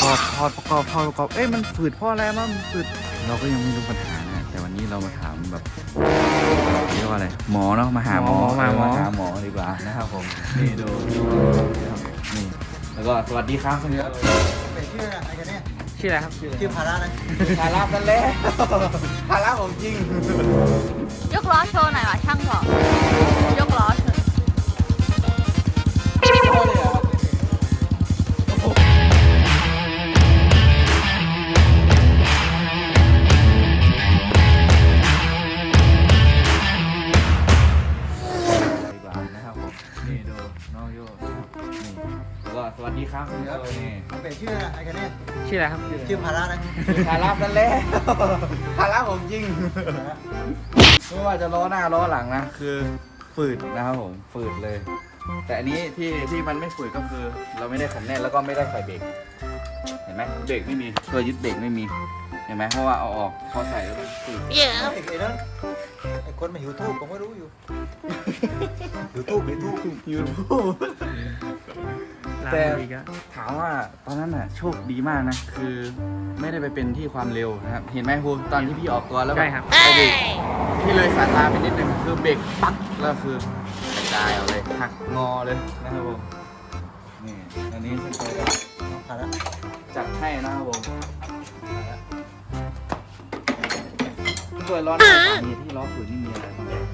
ประกอบถอดประกอบถอดประกอบเอ้ยมันฝืดเพราะอะไรมั้งมันฝืดเราก็ยังไม่รู้ปัญหานะแต่วันนี้เรามาถามแบบเรียกว่าอะไรหมอเนาะมาหาหมอหมอมาหมอ หาหมอดีกว่านะครับผมนี่ดูนี่แล้วก็สวัสดีครับคุณเยอะเป็นชื่ออะไรกันเนี่ยชื่ออะไรครับชื่ออะไรชื่อพารานะภาระกันแล้วภาระของจริง ยกล้อโชว์หน่อยวะช่างบอก แล้วก็สวัสดีครับคุณเยอะนี่เป็นชื่ออะไรกันเนี่ยชื่ออะไรครับชื่ออะไรชื่อพารานะภาระกันแล้วภาระของจริงไม่ว่าจะล้อหน้าล้อหลังนะคือฝืดนะครับผมฝืดเลย แต่อันนี้ที่ที่มันไม่ฝืดก็คือ เราไม่ได้ขันแน่นแล้วก็ไม่ได้ใส่เบรกเห็นไหมเบรกไม่มีตัวยึดเบรกไม่มีเห็นไหมเพราะว่าเอาออกพอใส่แล้วมันฝืดไอ้ไอ้นั่นไอ้คนมาหิวทูบผมก็รู้อยู่ หิวทูบหิวทูบยูทูบร้านแต่ อีกอะถามว่าตอนนั้นน่ะโชคดีมากนะ คือไม่ได้ไปเป็นที่ความเร็วนะครับ เห็นไหมครูตอนที่พี่ออกตัวแล้วแใช่ครับ ไปเบรกพี่เลยสายตาไปนิดนึงคือเบรกปักแล้วคือกระจายเอาเลยหักงอเลยนะครับผมนี่อันนี้ฉันเคยน้องพาราจัดให้นะครับผมตัวล้อหน้าสามีที่ล้อฝืนนี่มีอะไรบ้าง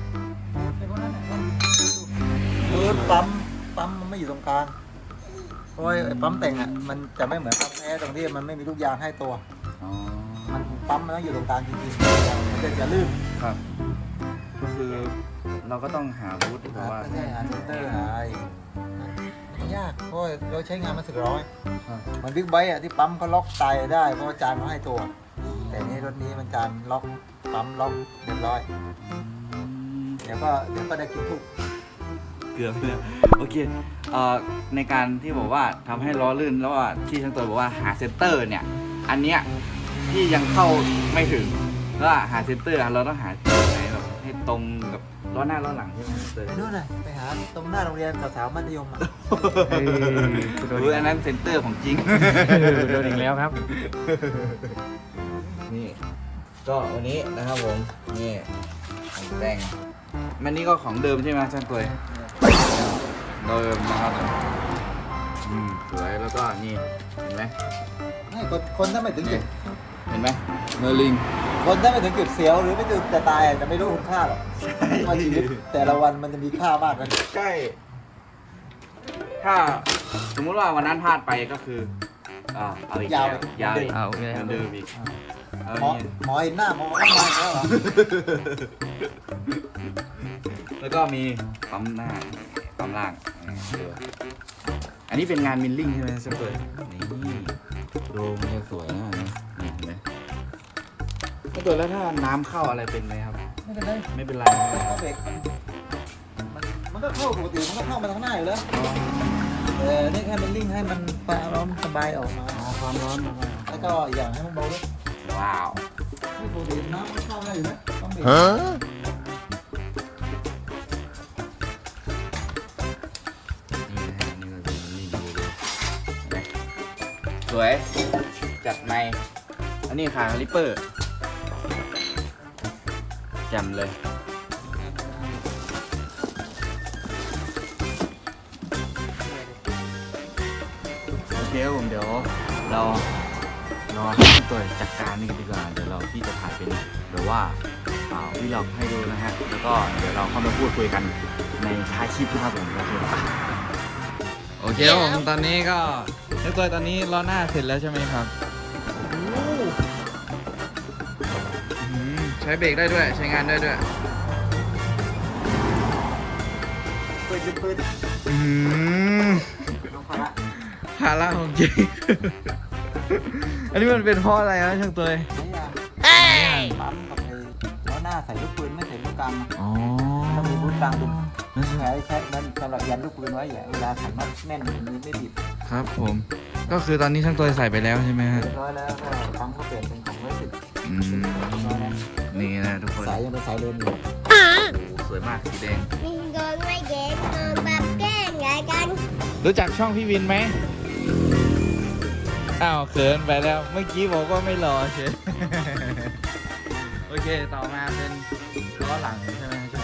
คือปั๊มปั๊มมันไม่อยู่ตรงกลางเพราะว่าไอ้ปั๊มแต่งอะมันจะไม่เหมือนปั๊มแท้ตรงที่มันไม่มีลูกยางให้ตัว อ๋อ มันปั๊มมันต้องอยู่ตรงกลางจริงๆมันจะจะลื่นครับ ก็คือเราก็ต้องหาบูธที่แบบว่า ไม่ใช่หาเซนเตอร์หาไอ้มันยากเพราะว่าเราใช้งานมันสึกร้อยครับมันบิ๊กไบค์อะที่ปั๊มเขาล็อกไตได้เพราะว่าจานเขาให้ตัว แต่นี่รถนี้มันจานล็อกปั๊มล็อกเรียบร้อยอืมเดี๋ยวก็เดี๋ยวก็ได้กินทุก เกือบแล้วโอเคเอ่อในการที่บอกว่าทำให้ล้อลื่นแล้วว่าที่ช่างตัวบอกว่าหาเซนเตอร์เนี่ยอันเนี้ยที่ยังเข้าไม่ถึงแล้วหาเซนเตอร์เราต้องหาที่ไหนแบบให้ตรงกับล้อหน้าล้อหลังใช่ไหมเซนเตอร์ไปนู่นเลยไปหาตรงหน้าโรงเรียนสาวๆมัธยมอะเฮ้ยโดนเอออันนั้นเซนเตอร์ของจริงโดนอีกแล้วครับนี่ก็วันนี้นะครับผมนี่ของแต่งมันนี่ก็ของเดิมใช่ไหมช่างตัว เดิมนะครับอืมสวยแล้วก็นี่เห็นไหมให้คนคนถ้าไม่ถึงจุดเห็นไหมเมอร์ลิง คนถ้าไม่ถึงจุดเสียวหรือไม่ถึงจะตายอะจะไม่รู้คุณค่าหรอกว่าชีวิตแต่ละวันมันจะมีค่ามากกันใช่ ถ้าสมมุติว่าวันนั้นพลาดไปก็คืออ่าเอาอีกแล้วยาวอีกเอาอีกแล้ว เหมือนเดิมอีกเอาหมอเนี่ยหมอเห็นหน้าหมอก็มาแล้วเหรอแล้วก็มีปั๊มหน้า ปั๊มล่างอืมดูอันนี้เป็นงานมิลลิ่งใช่ไหมเซฟเปิดนี่ดูมันจะสวยมากนะนี่เห็นไหมเซฟเปิดแล้วถ้าน้ำเข้าอะไรเป็นไหมครับ ไม่เป็นไรไม่เป็นไรก็เบรกมันมันก็เข้าปกติมันก็เข้ามาทางหน้าอยู่แล้วเออนี่แค่เป็นลิงก์ให้มันความร้อนสบายออกมาอ๋อความร้อนมาแล้วก็อีกอย่างให้มันเบาด้วยว้าวที่ปกติน้ำมันเข้าได้อยู่นะต้องเบรกนี่ วย จัดในอันนี้ขาลิปเปอร์แจำเลย โอเคครับผมเดี๋ยวเรารอให้ตัวจัดการนี่กันดีกว่า เดี๋ยวเราที่จะถ่ายเป็นแบบว่าเอ่าวิลอกให้ดูนะฮะ แล้วก็เดี๋ยวเราเข้ามาพูดคุยกันในท้ายคลิปนะครับผมโอเคปะ เคครับผมตอนนี้ก็นึกตัวตอนนี้ล้อหน้าเสร็จแล้วใช่ไหมครับอืมใช้เบรกได้ด้วยใช้งานได้ด้วยปืนปืนปืนอืมน้องพาระภาระของจริง อันนี้มันเป็นเพราะอะไรครับช่างตัวนี่อะปั๊มกับไอ้ล้อ หน้าใส่ลูกปืนไม่ใส่ลูกกลางนะอ๋อต้องมีลูกกลางดุมใช้ใช้มันสำหรับยันลูกปืนไว้อย่าเวลาขันน็อตแน่นอย่างนี้ไม่บิดครับผม ก็คือตอนนี้ช่างตัวใส่ไปแล้วใช่ไหมฮะเรียบร้อยแล้วก็ปั๊มก็เปลี่ยนเป็นของร้อยสิบอืมนี่นะทุกคนสายยังเป็นสายเดิมอยู่โอ้โหสวยมากสีแดงมิงโดนไม่เย็นนอนแบบแกล้งยายกัน รู้จักช่องพี่วินไหมอ้าวเขินไปแล้วเมื่อกี้บอกว่าไม่รอเชย โอเค ต่อมาเป็นล้อหลังใช่ไหมครับ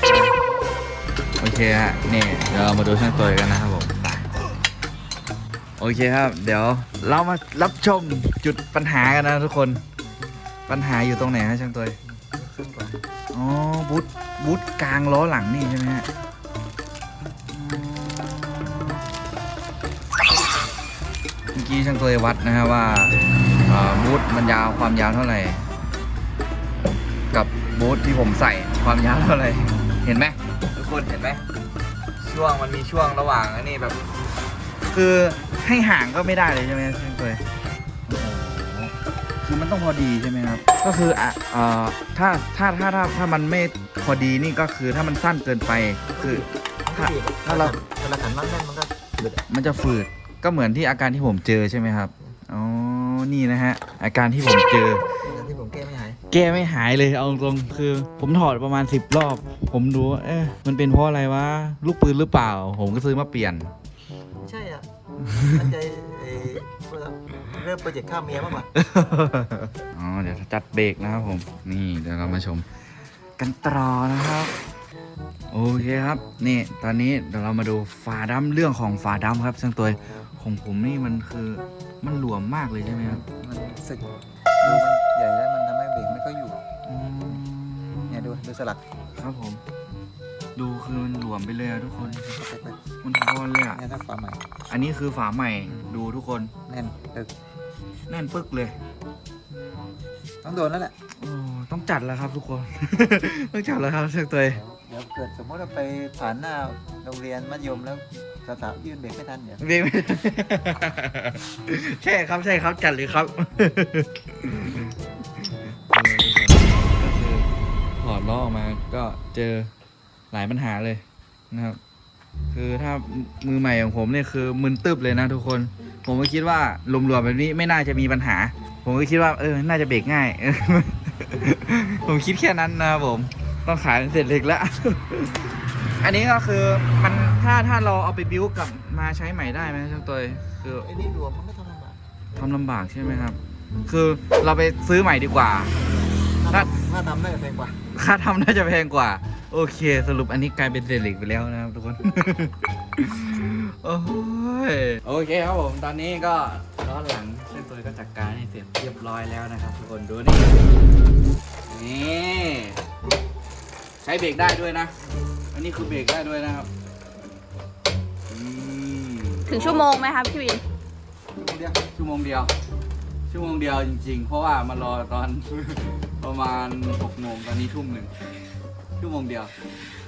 โอเคฮะนี่เดี๋ยวเรามาดูช่างตัวกันนะครับผมไปโอเคครับ เดี๋ยวเรามารับชมจุดปัญหากันนะทุกคน ปัญหาอยู่ตรงไหนฮะช่างตัวขึ้นก่อนอ๋อบูทบูทกลางล้อหลังนี่ใช่ไหมฮะเมื่อกี้ช่างตัววัดนะฮะว่าอ่อบูทมันยาวความยาวเท่าไหร่ บบูทที่ผมใส่ความยาวเท่าไหร่เห็นไหมทุกคนเห็นไหมช่วงมันมีช่วงระหว่างอันนี้แบบ คือให้ห่างก็ไม่ได้เลยใช่ไหมช่างตัวโอ้โหคือมันต้องพอดีใช่ไหมครับ ก็คืออะเอ่อถ้าถ้าถ้าถ้าถ้ามันไม่พอดีนี่ก็คือถ้ามันสั้นเกินไปคือ ถ้าถ้าเราเวลาขันมากแน่นมันก็หลุดอะมันจะฝืดก็เหมือนที่อาการที่ผมเจอใช่ไหมครับ อ๋อ นี่นะฮะ อาการที่ผมเจอทั้งที่ผม แก้ไม่หายแก้ไม่หายเลยเอาตรงๆคือ ผมถอดประมาณ 10 รอบ ผมดูว่าเอ๊ะมันเป็นเพราะอะไรวะลูกปืนหรือเปล่า ผมก็ซื้อมาเปลี่ยนไม่ใช่อะตั้งใจเอ่อเริ่มโปรเจกต์ข้ามเมียบ้างป่ะอ๋อเดี๋ยวจัดเบรกนะครับผม นี่เดี๋ยวเรามาชม กันต่อนะครับ โอเคครับ นี่ตอนนี้เดี๋ยวเรามาดูฝาดำเรื่องของฝาดำครับซึ่งตัวของผมนี่มันคือมันหลวมมากเลยใช่ไหมครับ มันสึกดูมันใหญ่แล้วมัน ทำให้เบรกไม่ค่อยอยู่อืมเนี่ยดูดูสลักครับผม ดูคือมันหลวมไปเลยอะทุกคนเล็กๆเลยมันทอนเลยอะเนี่ยถ้าฝาใหม่อันนี้คือฝาใหม่ ดูทุกคน แน่นตึกแน่นปึ๊กเลย ต้องโดนแล้วแหละโอ้ต้องจัดแล้วครับทุกคน ต้องจัดแล้วครับเชือกตัวเดี๋ยวเกิดสมมติเราไปผ่านหน้าโรงเรียนมัธยมแล้วสาวๆยืนเบรกไม่ทันเดี๋ยวเบรกไม่ได้ใช่ครับใช่ครับจัดเลยครับ ดล้อออกมาก็เจอหลายปัญหาเลยนะครับ คือถ้ามือใหม่ของผมเนี่ยคือมึนตึบเลยนะทุกคน ผมก็คิดว่ารวมๆแบบนี้ไม่น่าจะมีปัญหา ผมก็คิดว่าเออน่าจะเบรกง่าย ผมคิดแค่นั้นนะครับผมต้องขายเสร็จเหล็กแล้ว อันนี้ก็คือมันถ้าถ้าเราเอาไปบิ้วกลับมาใช้ใหม่ได้ไหมช่างตัวคือไอ้นี่รวมมันก็ทำลำบากทำลำบากใช่ไหมครับ คือเราไปซื้อใหม่ดีกว่าถ้า ถ้าทำได้แพงกว่า ค่าทำน่าจะแพงกว่า โอเค สรุปอันนี้กลายเป็นเศษเหล็กไปแล้วนะครับทุกคน โอ้ยโอเคครับผม ตอนนี้ก็ล้อหลังเช่นตัวก็จัดการให้เสร็จเรียบร้อยแล้วนะครับ ทุกคนดูนี่นี่ใช้เบรกได้ด้วยนะ อันนี้คือเบรกได้ด้วยนะครับอืมถึงชั่วโมงไหมครับพี่วินชั่วโมงเดียวชั่วโมงเดียว จริง ๆ เพราะว่ามารอตอน ประมาณหกโมงตอนนี้ทุ่มหนึ่งชั่วโมงเดียว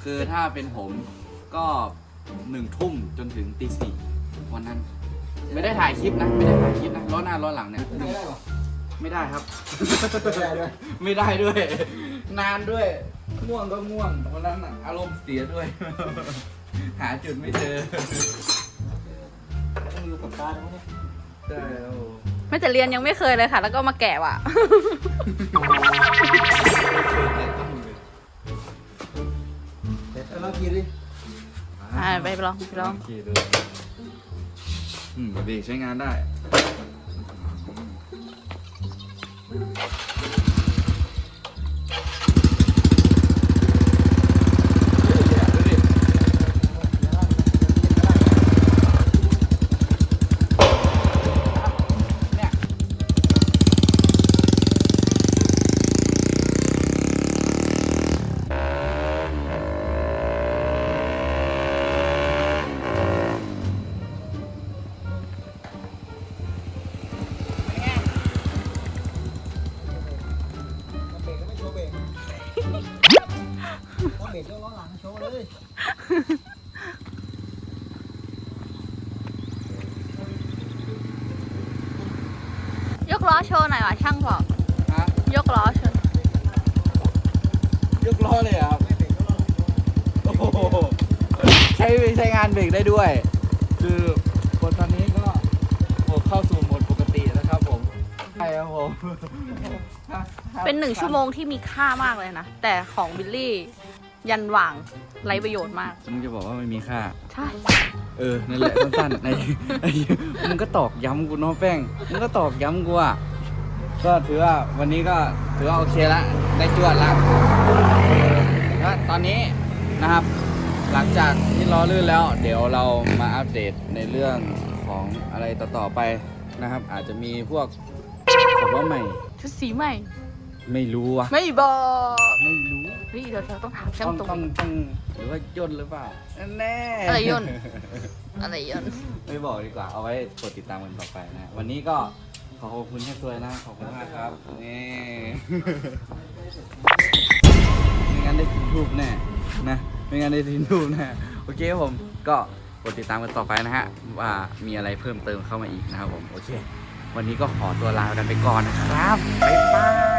คือถ้าเป็นผมก็หนึ่งทุ่มจนถึงตีสี่วันนั้น ไม่ได้ถ่ายคลิปนะ ไม่ได้ถ่ายคลิปนะล้อหน้าล้อหลังเนี่ยไม่ได้หรอไม่ได้ครับ ไม่ได้ด้วยไม่ได้ด้วยนานด้วยง่วงก็ง่วงวันนั้นน่ะอารมณ์เสียด้วย หาจุดไม่เจอต้องอยู่กับตาตรงนี้ใช่แล้ว ไม่แต่เรียนยังไม่เคยเลยค่ะ แล้วก็มาแกะว่ะเดี๋ยวเราขี่ดิอ่าไปลองไปลอง ขี่ดูอืมเบรกใช้งานได้ ยกล้อโชว์หน่อยว่ะช่างบอก ฮะยกล้อโชว์ยกล้อเลยเหรอครับโอ้โหใช้ใช้งานเบรกได้ด้วย คือคนตอนนี้ก็โหมดเข้าสู่โหมดปกตินะครับผมใช่ครับผมเป็นหนึ่งชั่วโมงที่มีค่ามากเลยนะ แต่ของบิลลี่ ยันหว่างไรประโยชน์มาก มึงจะบอกว่าไม่มีค่า ใช่ เออ นั่นแหละสั้นๆไอ้ไอ้มึงก็ตอกย้ำกูเน้องแป้ง มึงก็ตอกย้ำกูอะ ก็ถือว่าวันนี้ก็ถือว่าโอเคละ ได้จวดละแล้วตอนนี้นะครับ หลังจากที่ล้อลื่นแล้ว เดี๋ยวเรามาอัปเดตในเรื่องของอะไรต่อๆไปนะครับ อาจจะมีพวกของล้อใหม่ ชุดสีใหม่ ไม่รู้วะไม่บอก ไม่รู้ เฮ้ยเดี๋ยวเราต้องถามช่างต้องตรงต้องต้องหรือว่าย่นหรือเปล่าแน่อะไรย่น อะไรยนไม่บอกดีกว่าเอาไว้กดติดตามกันต่อไปนะ วันนี้ก็ขอขอบคุณแค่ตัวนะขอบคุณมากครับนี่ ไม่งั้นได้ทินทูบแน่นะไม่งั้นได้ทินทูบแน่โอเคครับผมก็กดติดตามกันต่อไปนะฮะว่ามีอะไรเพิ่มเติมเข้ามาอีกนะครับผมโอเค วันนี้ก็ขอตัวลากันไปก่อนนะครับบ๊ายบาย